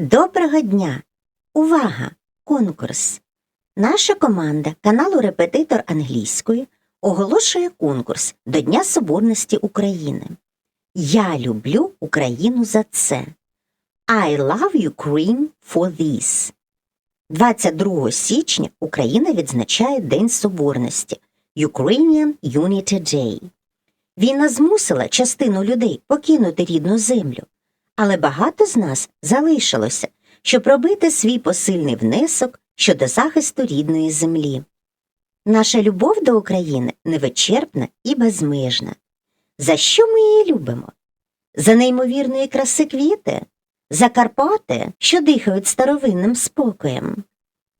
Доброго дня! Увага! Конкурс! Наша команда каналу Репетитор англійської оголошує конкурс до Дня Соборності України. Я люблю Україну за це. I love Ukraine for this. 22 січня Україна відзначає День Соборності Ukrainian Unity Day. Війна змусила частину людей покинути рідну землю, але багато з нас залишилося, щоб робити свій посильний внесок щодо захисту рідної землі. Наша любов до України невичерпна і безмежна. За що ми її любимо? За неймовірної краси квіти, за Карпати, що дихають старовинним спокоєм,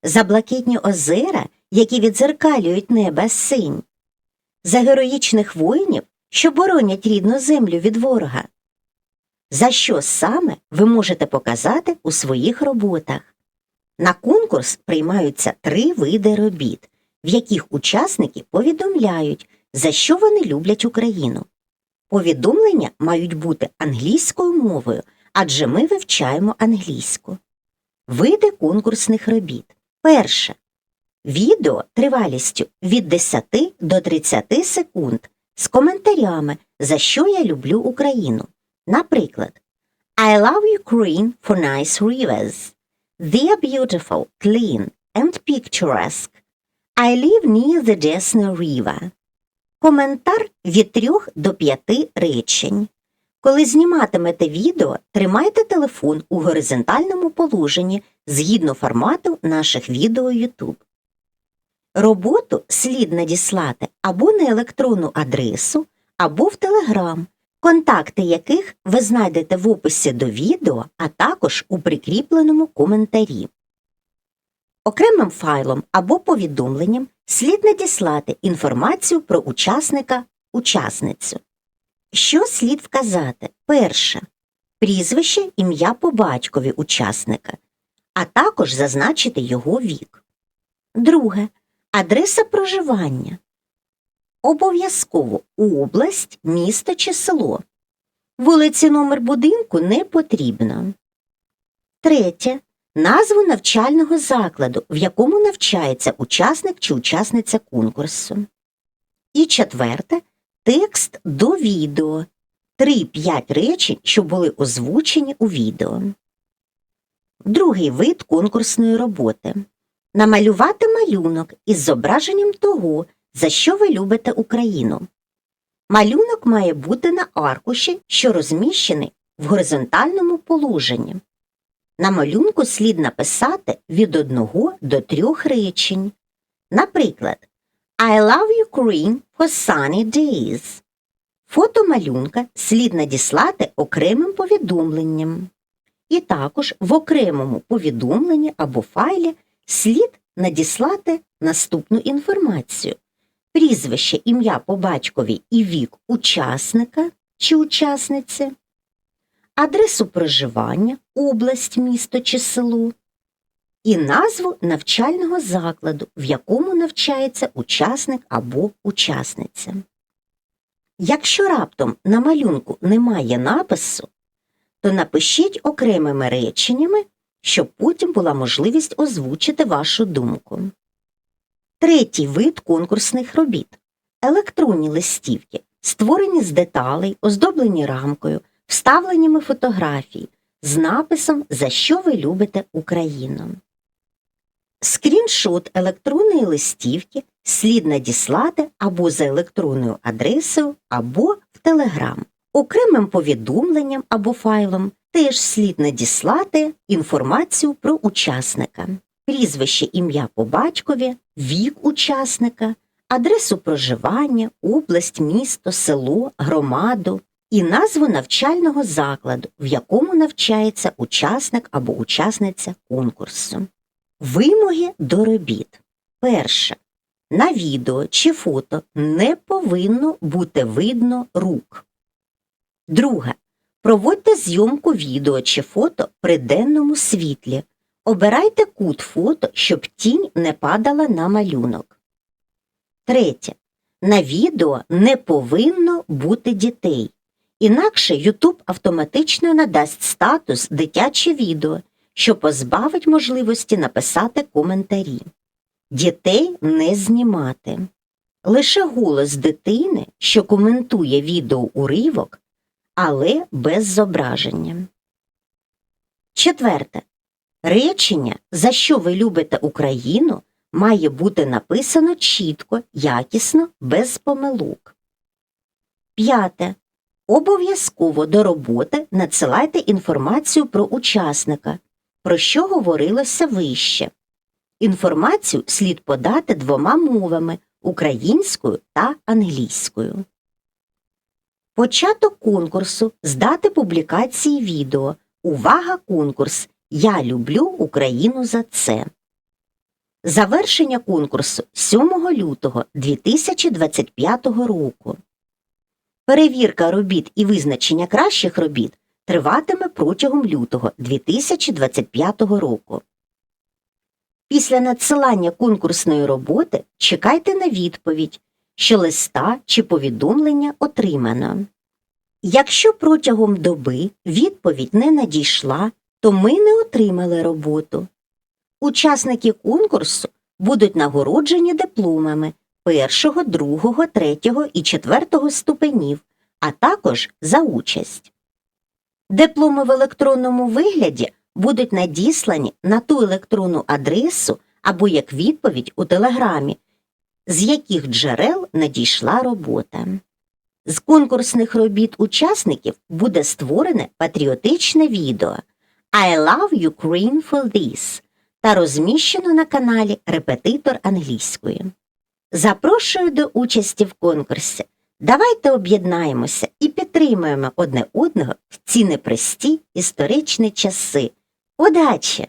за блакитні озера, які відзеркалюють неба синь, за героїчних воїнів, що боронять рідну землю від ворога. За що саме ви можете показати у своїх роботах? На конкурс приймаються три види робіт, в яких учасники повідомляють, за що вони люблять Україну. Повідомлення мають бути англійською мовою, адже ми вивчаємо англійську. Види конкурсних робіт. Перше. Відео тривалістю від 10 до 30 секунд з коментарями, за що я люблю Україну. Наприклад, I love Ukraine for nice rivers. They are beautiful, clean and picturesque. I live near the Desna River. Коментар від 3 до 5 речень. Коли зніматимете відео, тримайте телефон у горизонтальному положенні згідно формату наших відео YouTube. Роботу слід надіслати або на електронну адресу, або в Telegram, контакти яких ви знайдете в описі до відео, а також у прикріпленому коментарі. Окремим файлом або повідомленням слід надіслати інформацію про учасника учасницю. Що слід вказати? Перше. Прізвище, ім'я по батькові учасника, а також зазначити його вік. Друге. Адреса проживання. Обов'язково область, місто чи село. Вулиці номер будинку не потрібно. Третє. Назву навчального закладу, в якому навчається учасник чи учасниця конкурсу. І четверте текст до відео. 3-5 речень, що були озвучені у відео. Другий вид конкурсної роботи. Намалювати малюнок із зображенням того, за що ви любите Україну. Малюнок має бути на аркуші, що розміщений в горизонтальному положенні. На малюнку слід написати від одного до трьох речень. Наприклад, I love Ukraine for sunny days. Фото малюнка слід надіслати окремим повідомленням. І також в окремому повідомленні або файлі слід надіслати наступну інформацію прізвище, ім'я по батькові і вік учасника чи учасниці, адресу проживання, область, місто чи село, і назву навчального закладу, в якому навчається учасник або учасниця. Якщо раптом на малюнку немає напису, то напишіть окремими реченнями, щоб потім була можливість озвучити вашу думку. Третій вид конкурсних робіт електронні листівки, створені з деталей, оздоблені рамкою, вставленнями фотографій, з написом За що ви любите Україну. Скріншот електронної листівки слід надіслати або за електронною адресою, або в Телеграм. Окремим повідомленням або файлом теж слід надіслати інформацію про учасника, прізвище ім'я по батькові, вік учасника, адресу проживання, область, місто, село, громаду і назву навчального закладу, в якому навчається учасник або учасниця конкурсу. Вимоги до робіт. Перше. На відео чи фото не повинно бути видно рук. Друге. Проводьте зйомку відео чи фото при денному світлі. Обирайте кут фото, щоб тінь не падала на малюнок. Третє. На відео не повинно бути дітей. Інакше YouTube автоматично надасть статус дитяче відео, що позбавить можливості написати коментарі. Дітей не знімати. Лише голос дитини, що коментує відеоуривок, але без зображення. Четверте. Речення, за що ви любите Україну, має бути написано чітко, якісно, без помилок. П'яте. Обов'язково до роботи надсилайте інформацію про учасника, про що говорилося вище. Інформацію слід подати двома мовами українською та англійською. Початок конкурсу здати публікації відео. Увага конкурс. Я люблю Україну за це. Завершення конкурсу 7 лютого 2025 року. Перевірка робіт і визначення кращих робіт триватиме протягом лютого 2025 року. Після надсилання конкурсної роботи чекайте на відповідь, що листа чи повідомлення отримано. Якщо протягом доби відповідь не надійшла, то ми не отримали роботу. Учасники конкурсу будуть нагороджені дипломами першого, другого, третього і четвертого ступенів, а також за участь. Дипломи в електронному вигляді будуть надіслані на ту електронну адресу або як відповідь у телеграмі, з яких джерел надійшла робота. З конкурсних робіт учасників буде створене патріотичне відео I love Ukraine for this та розміщено на каналі Репетитор англійської. Запрошую до участі в конкурсі. Давайте об'єднаємося і підтримуємо одне одного в ці непрості історичні часи. Удачі!